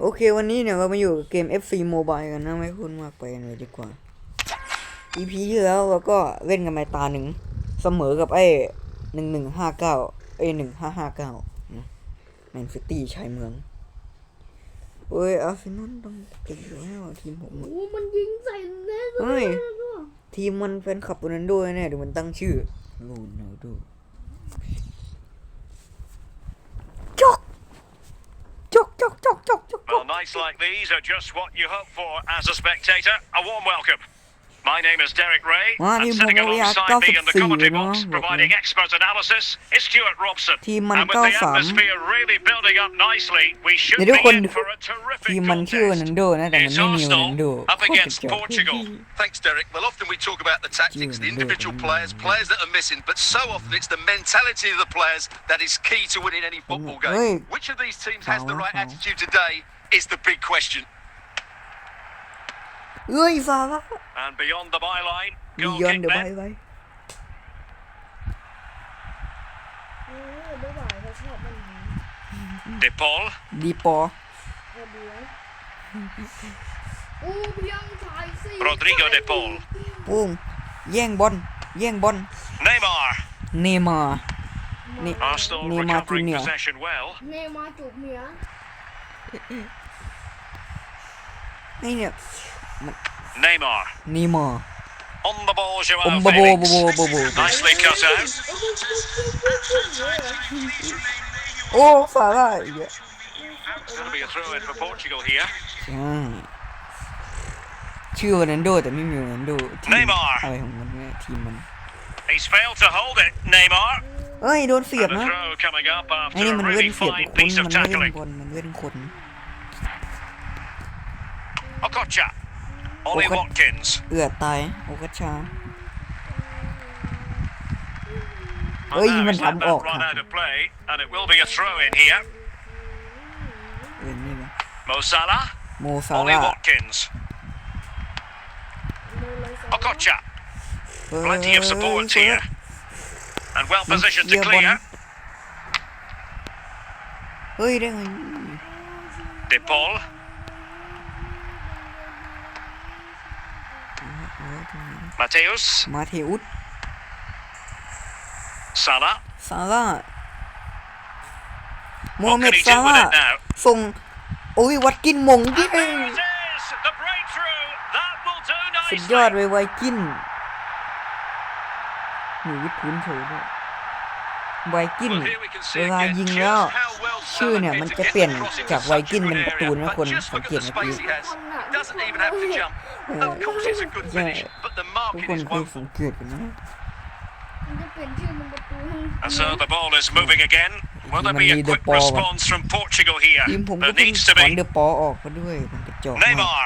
โอเควันนี้เนี่ยเรามาอยู่กับเกม FC Mobile กันนะไม่พูดมากไปกันเลยดีกว่า EP ที่แล้วเราก็เล่นกันไปตาหนึ่งเสมอกับไอ้หนึ่งหนึ่งห้าเก้าไอ้หนึ่งห้าห้าเก้าแมนซิตี้ชายเมืองโอ้ยอาร์เซนอลต้องเก่งอยู่แล้วทีมผมอะโอ้มันยิงใส่แน่เฮ้ยเลยทีมมันแฟนคลับโรนัลโดแน่เดี๋ยวมันตั้งชื่อโรนัลโด Well, nights like these are just what you hope for as a spectator. A warm welcome. My name is Derek Ray, Ah, and ni sitting mo kaya alongside me in the 94 commentary no? box, Wag providing na. expert analysis, is Stuart Robson. Team man and with the 93. atmosphere really building up nicely, we should เดี๋ยวทุ be กคน in for a terrific ทีมมันชื่อโรนัล contest. โดนะแต่มัน It's ไม่มีโรนัล Arsenal โด up against Portugal. Thanks, Derek. Well, often we talk about the tactics, the individual players, players that are missing, but so often it's the mentality of the players that is key to winning any football Hey. game. Which of these teams has the right Foul, foul. attitude today is the big question. เอ้ยซาร่า And beyond the byline, มี goal ย้อน kick เดี๋ยวไป then. ไปเออบ๊ายบายเขาชอบมันดี De Paul. ดีปอ เออดีนะโอ้เพียงถ่ายสิ Rodrigo de Paul. ปุ้งแย่งบอลแย่งบอล Neymar. เนย์มาร์ นี่ Arsenal Neymar recovering Junior. possession well. เนมาจูบเมีย ไอ้เนี่ย Neymar. เนย์มาร์ On the ball, อ Joao มบะโบ Felix. บะโบบะโบ Nicely cut out. โอ้ซาร่าอีกแล้ว It's going to be a throw in for Portugal here. ใช่ชื่อโรนัลโดแต่ไม่มีโรนัลโดทีม Neymar อะไรของมันเนี่ยทีมมัน He's failed to hold it, Neymar. เอ้ยโดนเสียบ And a นะ throw coming up ไอ้ after นี่ a มันเล่น really เสียบ fine คน piece มั of นไม่เล่น tackling. บอลมันเล่นคน Okocha. Ollie Okocha. Watkins. เอือดตายโอกัชชา And Ôi, now mình he's let thẩm that ột run hả? out of play, and it will be a throw in here. เออนี่นะ Mo Salah. โมซา Ollie ร่า Watkins. โดนเลยสอง Okocha. เฮ้ย Plenty of support here. And well positioned to Yeah, clear. เฮ้ยได้ไง De Paul. ตรงนี้ Mateus. มาเทอุส Salah. ซาร่าโม What เม can ด he ซา do with ร่า it now? ส่งโอ้ยวัดกินหมงยิ And ง there it is. The breakthrough. That will do สุดยอด nicely. เลยไวกินหนูวิทย์พื้นเฉยด้วยไวกิน Well, here we can see เวลา again ยิง just แล้ว how well ชื่อเนี่ย Salah มัน fits จะ to เปลี่ยน get the crossing จาก to ไว such a กิน good เป็นการ์ตูน area. นะคน But just สัง look เก at ต the เมื่อกี้ space he has. He doesn't even have to jump. Of course, it's a good finish, but the ทุก marking คน is เคย woeful. สังเกตกันนะมันจะเปลี่ยนชื่อมันประตูให้ And so the ball is moving again. Will there be Mình a đi được quick ball à? response from Portugal here? ทีมผมก็ There เพิ่ง needs ถ to อน be. เดอะปอออกมาด้วยมันกระจอกมาก Neymar.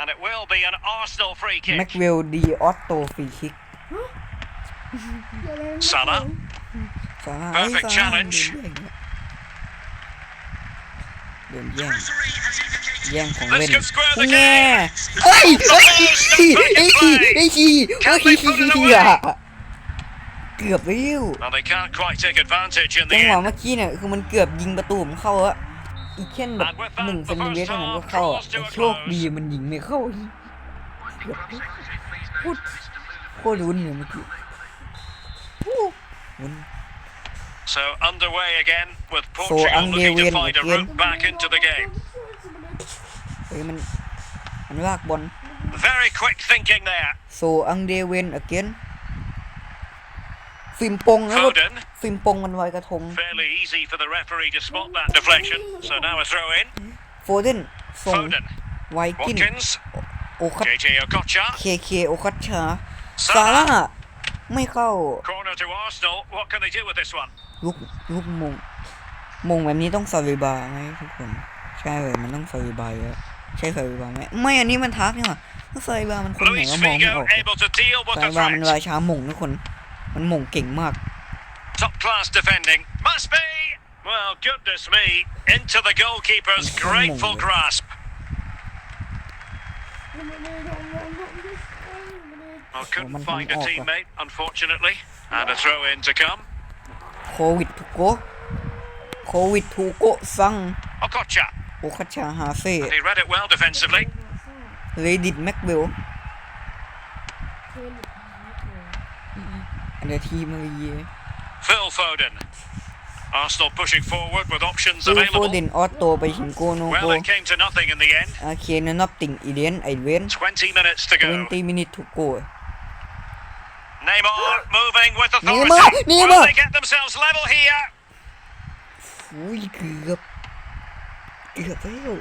And it will be an Arsenal free แม็ก kick. เวลดีออตโตฟรีคิก Salah. ซาร่า Perfect เอ้ยซาร่า challenge เดินแย่งอะเดินแย่งแย่งของ Let's เล่น go square the แง่ game. เฮ้ยเฮ้ย The ball stuck ไอ้ back ชี in ไอ้ play. ชีไอ้ Can ชี they put it away? อะเกือบไปแล้ว Well, they can't quite take advantage in จั the งหวะ end. เมื่อกี้เนี่ยคือมันเกือบยิงประตูผมเข้าอะอีกแค่แบบหนึ่งเซนติเมตรเท่านั้นก็เข้าอะแต่โชคดีมันยิงไม่เข้าเกือบโคตรโคตรรุนเลยเมื่อกี้โอ้ รุน So underway again with So Portugal looking to Angevin find a again. route back into the game. เฮ้ยมันมันลากบอล Very quick thinking there. โซอังเดเวนอเกนฟิล์มปงแล้วก็ Foden. ฟิล์มปงมันไวกระทง Fairly easy for the referee to spot that deflection. So now a throw in. โฟเดนส่ง Foden. ไวกิน Watkins. โอคัต JJ Okocha. เคเคโอคัตชาซาร่า Salah. ไม่เข้า Corner to Arsenal. What can they do with this one? ลูกลูกมงมงแบบนี้ต้องซาวิบาไหมทุกคน ใช่เลยมันต้องซาวิบาเยอะใช่ซาวิบาไหมไม่อันนี้มันทักนี่หว่าถ้าซาวิบามันคนไหน Luis ก็มองไม่อ Figo อก able to deal with ซา the วิบามัน threat. ราชาหมงทุกคน มันหมงเก่งมาก Top class defending. Must be. Well, goodness me. Into the goalkeeper's Come on, grateful man. grasp. Oh, couldn't mình find a không ột à. teammate, unfortunately. And a throw in to come. โควิดทุกโก โควิดทูโกะซัง Okocha. โอคาชาฮาเซ่ He read it well defensively. เรดิตแม็กเวล เครดิตไม่เคย อันเดอร์ทีมารี Phil Foden. Arsenal pushing forward with options ซูโฟ available. เดนออโตไปหินโกโนโก Well, it came to nothing in the end. อาเคนนอตติงอีเดนไอเวน 20 minutes to go. 20 minutes to go Neymar moving with Neymar, authority. Neymar. Will they get themselves level here? อุ้ยเกือบเกือบแล้ว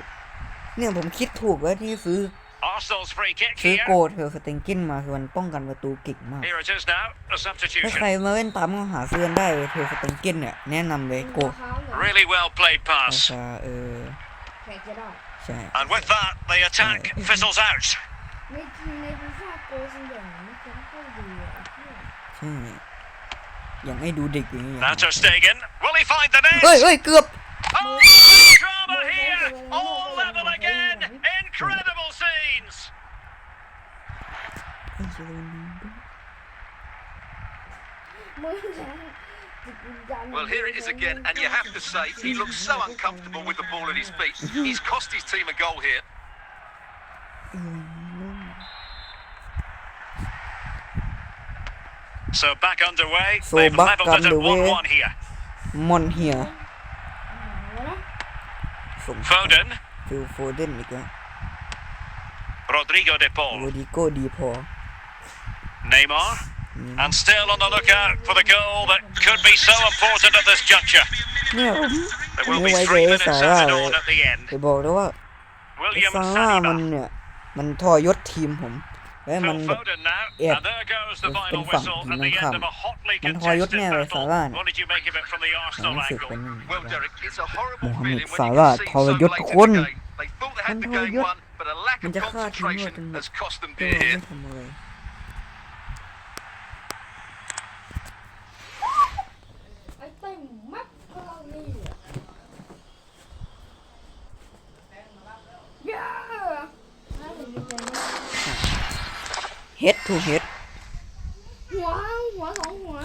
เนี่ยผมคิดถูกแล้วที่ซื้อ Arsenal's free kick ซื้อ here. โกเทอร์สเตงกินมาคือมันป้องกันประตูเก่งมาก Here it is now. A ถ้าใคร substitution. มาเล่นตามก็หาซื้อกันได้เทอร์สเตงกินเนี่ยแนะนำเลยโกรองเท้าเหรอ Really well played รา pass. คาเออแขกจะได้ ใช่ And with that, the attack fizzles out. ในทีมใน ใช่อย่างให้ดูเด็กอย่างนี้ Now Ter Stegen. Will he find the เฮ้ย net? เฮ้ยเกือบ Oh, drama here. All level again. Incredible scenes. มือแรงจิตวิญญาณ Well, here it is again, and you have to say, he looks so uncomfortable with the ball at his feet. He's cost his team a goal here. So back underway. So They've back levelled it at underway. 1-1 here. มอนเฮียเอาละส่ง Foden. ฟิลโฟเดนอีกแล้ว Rodrigo de โร Paul. ดิโก้ดีพอ Neymar. And still on the lookout for the goal that could be so important at this juncture. เนี่ยผม There will be Như vậy three thì minutes xả added rồi. on at the end. จะบอกแล้วว่าไอ้ William ซาร่ามัน Saliba. เนี่ยมันทอยศทีมผม และมัน Phil แบบ Foden now. Yeah. And there goes the It's final been fun. whistle at It's the been end fun. of a hotly Mình thôi dốt contested nha, về battle. Salah. What did you make of it from the ห Arsenal นังสือ angle? เป็น Well, Derek, it's a horrible Mohamed feeling when Salah you can see thôi so dốt late in quân. the game. They thought they had Mình the thôi game dốt. won, but a lack Mình of chắc khá thì concentration mua has cost them ก็ dear ไม่ here. ทำอะไร ไอ้เต้นมักก็นี่อะเย้ถ้าเห็นเป็นไง เฮ็ดทูเฮ็ดหัวหัวสองหัว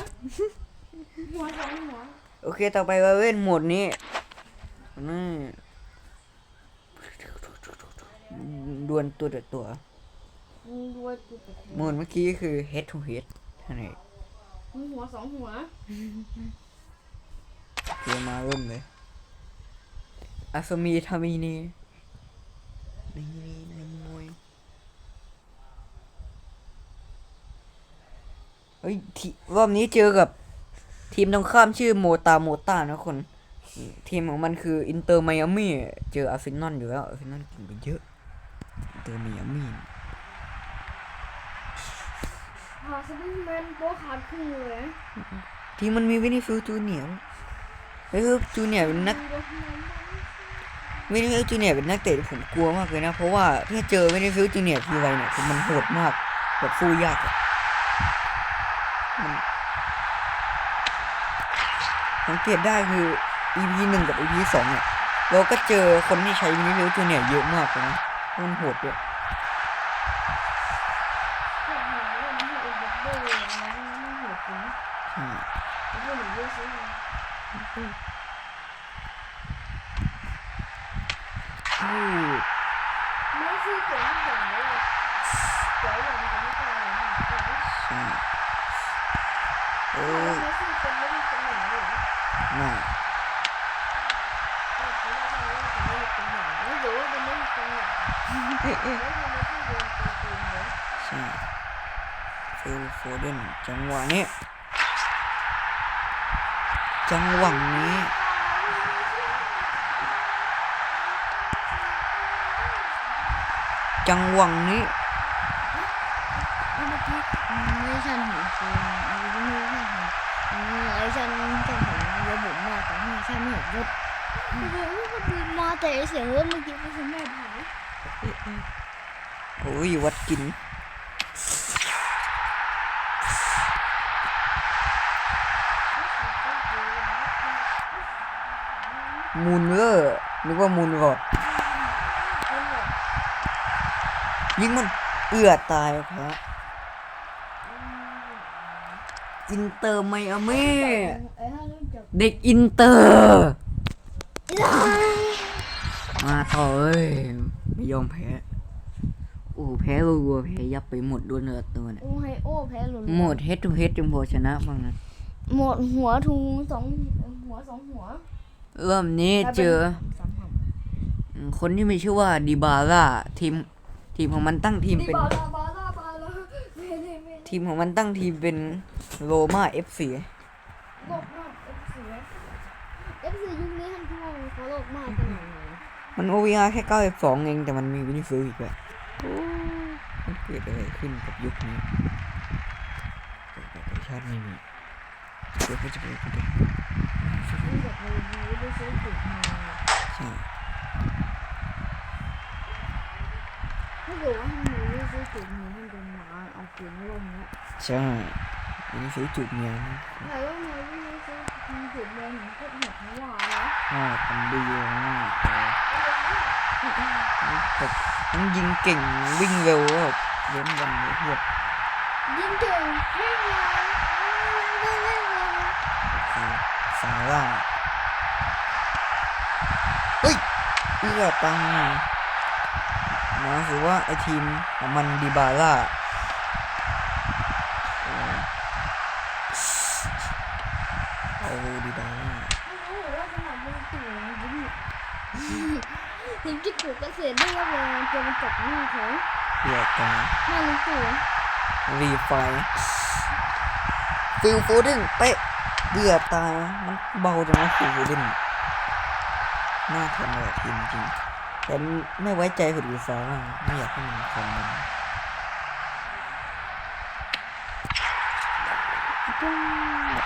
หัวสองหัวโอเค ต่อไปเราเล่นโหมดนี้นี่ดวลตัวต่อตัวมึงด้วยกูกับโหมดเมื่อกี้คือ head to head ท่านเองมึงหัวสองหัวเกมมาเริ่มเลยอาสมีทามีนีนี่นี่นี่มวย เฮ้ยทีรอบนี้เจอกับทีมตรงข้ามชื่อโมตาโมตานะคน ทีมของมันคืออินเตอร์ไมอามี่เจออาร์เซนอลอยู่แล้วอาร์เซนอลเก่งไปเยอะอินเตอร์ไมอามี่หาสปินแมนโปขาดครึ่งเลยทีมมันมีวินิฟิลจูเนียร์เฮ้ยจูเนียร์เป็นนักวินิฟิลจูเนียร์เป็นนักเตะที่ผมกลัวมากเลยนะ เพราะว่าถ้าเจอวินิฟิลจูเนียร์ทีไรเนี่ยคือมันโหดมากแบบสู้ยากอะมัน สังเกตได้คือ EP หนึ่งกับ EP สองเนี่ยเราก็เจอคนที่ใช้วินิฟิลจูเนี่ยเยอะมากเลยนะเพราะมันโหดด้วยใช่อู้ไม่ใช่เจ๋งอย่างเลยเจ๋งอย่างจะไม่ตายนะใช่เอ้ยไม่ใช่เป็นไม่ได้ เป็นอย่างเลย น่า ไม่รู้ว่ามันไม่เป็นอย่างแล้วมันไม่ใช่โดนตัวจริงเลย ใช่ฟิลโฟเดนจังหวะนี้ จังหวะนี้ จังหวะนี้ เมื่อกี้ไม่ใช่เห็น ฉันฉันเห็นระบุมากแต่ไม่ใช่ไม่เห็นรถเห็นก็ดีมาแต่เสียงรถเมื่อกี้ไม่ใช่แม่ถ่ายโอ้ยวัดกินมูนเลอร์นึกว่ามูนรอดยิงมันเอื้อตายครับ อินเตอร์ไมอามี่ไอ้ท่านรู้จักเด็กอินเตอร์ มาต่อเอ้ยไม่ยอมแพ้โอ้แพ้รัวๆแพ้ยับไปหมดด้วยเนื้อตัวเนี่ยโอ้ไฮโอแพ้หลุนหมดเฮดทูเฮดจนพอชนะบ้างนะหมดหัวทุงสองหัวสองหัวรอบนี้เจอสามหัวอืมคนที่มีชื่อว่าดีบาร่าทีมทีมของมันตั้งทีมนี่เป็น ทีมของมันตั้งทีมเป็นโรม่าเอฟซีโลกมากเอฟซีเอฟซียุคนี้ท่านผู้ว่าเขาโลกมากขนาดไหนมันโอวีอาร์แค่92เองแต่มันมีวินิฟิลอีกอะโอ้มันเกิดอะไรขึ้นกับยุคนี้แต่แต่ชาติไม่มีเดี๋ยวก็จะไปกันดิมันแบบเลยดีได้ซื้อจุดมาใช่ถ้าเกิดว่าท่านมีได้ซื้อจุดมา ท่านจะมาเอาปืนลงแล้วใช่วินิฟิลจุดเมียนะแต่ว่ามาไม่ได้ซื้อจุดมาเห็นพวกหัวเขาว่าแล้วอ่าทำดีมากแบบมันยิงเก่งวิ่งเร็วแบบเว้นวันเลยเทียบยิงเก่งวิ่งเลยวิ่งเลยวิ่งเลยคือสาร่าเฮ้ยเอื้อตังมานะถือว่าไอทีมของมันดีบาร่า ยิงจิ๊กตู่ก็เสียได้แล้วเลยเจอมันตกหน้าเขาเอื้อตังหน้าลุงตู่รีไฟฟิลฟูดึงเป๊ะเดือดตายมันเบาจังนะฟิลฟูดึงน่าทนเลยทีมจริงแต่ไม่ไว้ใจคนอื่นซะว่าไม่อยากให้มันคนมันปุ้ง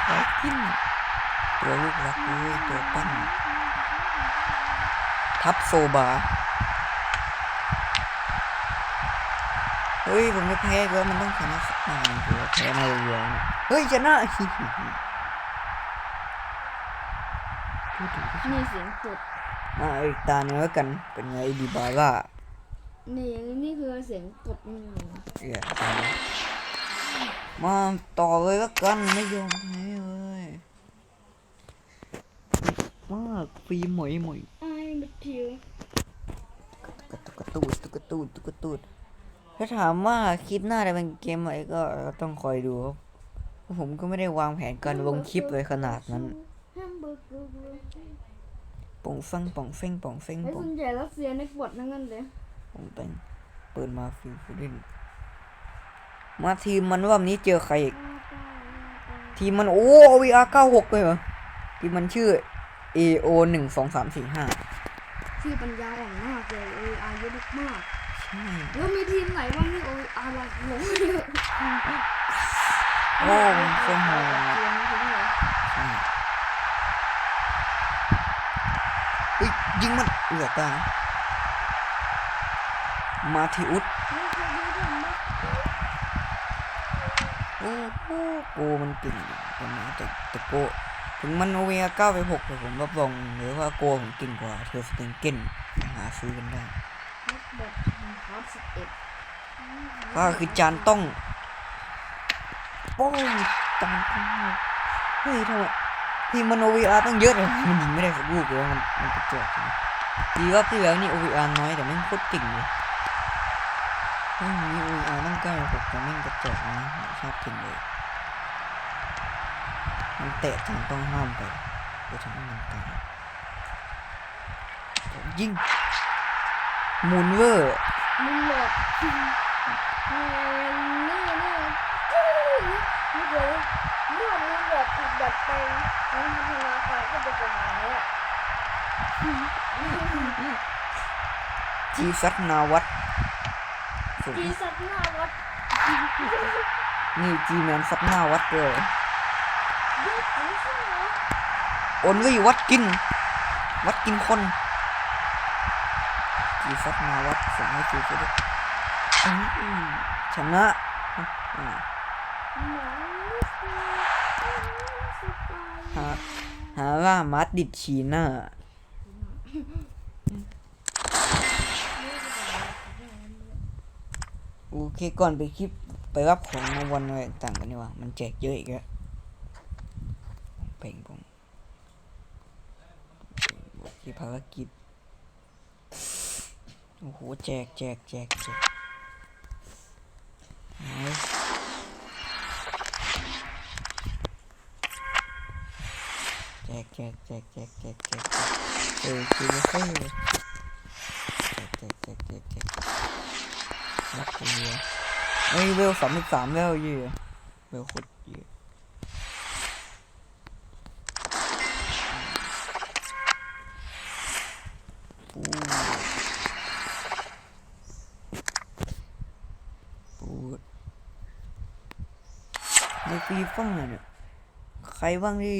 ไอ้กินตัวลูกรักเลยตัวปั้น ทับโซบาเฮ้ย ผมไม่แพ้ก็มันต้องชนะสักหน่อยถือว่าแพ้มาเยอะๆนะเฮ้ยชนะพูดถึงก็ชนะนี่เสียงกดมาอีกตาเนื้อกันเป็นไงดีบาร่านี่นี่คือเสียงกดนี่เอียตายมาต่อเลยละกันไม่ยอมแพ้เลยมากฟรีหมอยหมอย ไอ้บัตรทิว กระตุ กกระตูดตุกกระตูดตุกกระตูดถ้าถามว่าคลิปหน้าจะเป็นเกมอะไรก็ต้องคอยดูครับเพราะผมก็ไม่ได้วางแผนการลงคลิปเลยขนาดนั้นแฮมเบอร์เกอร์ป่องฟังป่องเฟ้งป่องเฟ้งไอ้ป่องส่วนใหญ่รัสเซียในกดนั่นกันเลยป่องเป้งเปิดมาฟิลฟูดินมาทีมมันรอบนี้เจอใครอีกทีมมันโอ้ VR 96เลยเหรอทีมมันชื่อ AO หนึ่งสองสามสี่ห้า ชื่อปัญญาอ่อนมากเลยเอออายุเยอะมากใช่แล้วมีทีมไหนบ้างที่เอออาร์หลงเยอะโอ้โคตรโหดเทียมทีมเลยใช่เฮ้ยยิงมันเอือตายมาทิอุสไม่เคยดูด้วยมั้ยโอ้โหโกมันเก่งแต่มาแต่แต่โก ถึงมันโอเวียเก้าไปหกแต่ผมรับรองเลยว่าโกผมเก่งกว่าเทอร์สเตนเกนหาซื้อกันได้นักบอลฮาร์ดสิบเอ็ดก็คือจานต้องโป้งจานต้องเฮ้ยทำไมทีมมันโอวีอาร์ตั้งเยอะเลยมันยิงไม่ได้สักลูกเลยมันมันกระจอกจริงดีรอบที่แล้วนี่โอวีอาร์น้อยแต่แม่งโคตรเก่งเลยเฮ้ยมีโอวีอาร์ตั้งเก้าหกแต่แม่งกระจอกนะชอบเก่งเลย มันเตะจานต้องห้ามไปเดี๋ยวทำให้มันตายยิงมูนเวอร์มึงหลดนี่นี่นี่เดี๋ยวเมื่อมึงแบบถูกดัดแปลงมึงพัฒนาการก็จะประมาณนี้จีซัตนาวัตสุดจีสัตหน้าวัดนี่จีแมนซัตนาวัตเลย โอนวี่วัดกิน วัดกินคนจีซัตนาวัตส่งให้จีซัตอื้อชนะอ่าหมอสไตล์หาหาว่ามาดดิดชีน่าโอเคก่อนไปคลิปไปรับของรางวัลอะไรต่างกันดีกว่า มันแจกเยอะอีกแล้ว เป่งปงโอเคที่ภารกิจ โอ้โห แจกแจกแจกแจกไหนแจกแจกแจกแจกแจกแจกเออคือไม่ค่อยแจกแจกแจกแจกแจกนักเรียนเฮ้ยเวลสามสิบสามแล้วยี่เวลโคตรเยอะปูปูใน ฟีฟ่าเนี่ยใครบ้างที่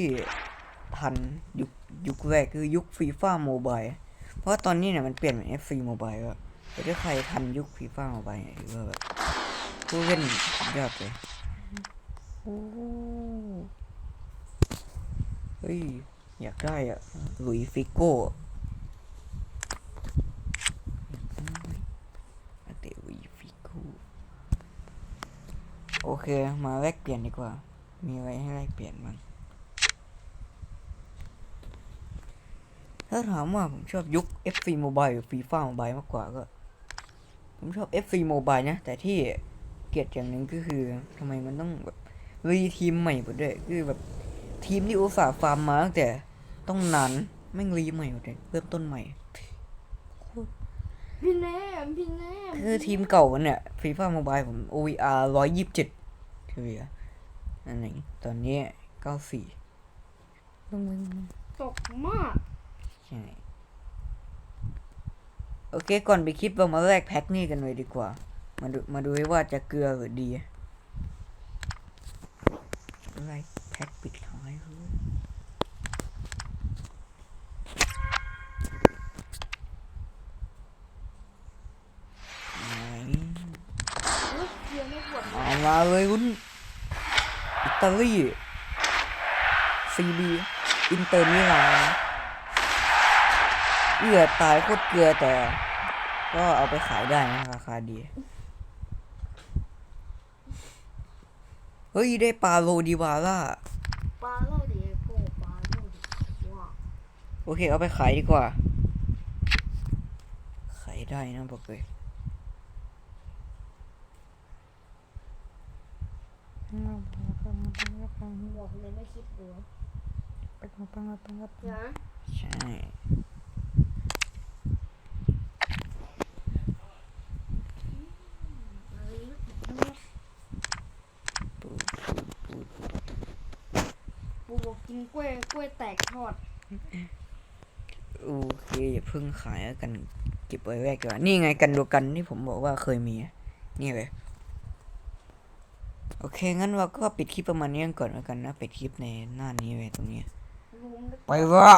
ทันยุคยุคแรกคือยุคฟีฟ่าโมบายเพราะว่าตอนนี้เนี่ยมันเปลี่ยนเป็น FC โมบายแล้วแต่ถ้าใครทันยุคฟีฟ่าโมบายเนี่ยถือว่าแบบผู้เล่นยอดเลยโอ้เฮ้ย อยากได้อะลุยฟิโก้เตลุยฟิโก้โอเค มาแลกเปลี่ยนดีกว่า มีอะไรให้แลกเปลี่ยนบ้างถ้าถามว่าผมชอบยุค FC Mobile หรือ FIFA Mobile มากกว่าก็ ผมชอบ FC Mobile นะ แต่ที่เกลียดอย่างหนึ่งก็คือทำไมมันต้องแบบรีทีมใหม่หมดด้วยคือแบบทีมที่อุตส่าห์ฟาร์มมาตั้งแต่ต้องนานแม่งรีใหม่หมดเลยเริ่มต้นใหม่พี่แนมพี่แนมคือทีมเก่ามันเนี่ย FIFA Mobile ผม OVR ร้อยยี่สิบเจ็ดเฉลี่ย อันไหนตอนนี้เก้าสี่ตกมากใช่โอเคก่อนไปคลิปเรามาแลกแพ็คนี่กันเลยดีกว่า มาดูมาดูว่าจะเกลือหรือดีอะไรแพ็คปิดท้ายเลยไหนเฮ้ยเดี๋ยวไม่ปวดเอามาเลยคุณ อิตาลีซีบีอินเตอร์มิลานเอือตายโคตรเกลือแต่ ก็เอาไปขายได้นะราคาดี เฮ้ย ได้ปลาโลดีวาร่าปลาโลดีโกปลาโลดีว้าโอเค เอาไปขายดีกว่า ขายได้นะบอกเลย บอกเลยไม่คิดดูนะใช่ปูปูปูปูบอกกินกล้วยกล้วยแตกทอด โอเคอย่าเพิ่งขายแล้วกันเก็บไว้แรกก่อนนี่ไงกันดูกันที่ผมบอกว่าเคยมี นี่เลย โอเค งั้นเราก็ปิดคลิปประมาณนี้ก่อนแล้วกันนะ ปิดคลิปในหน้านี้ไว้ตรงนี้ ไปวะ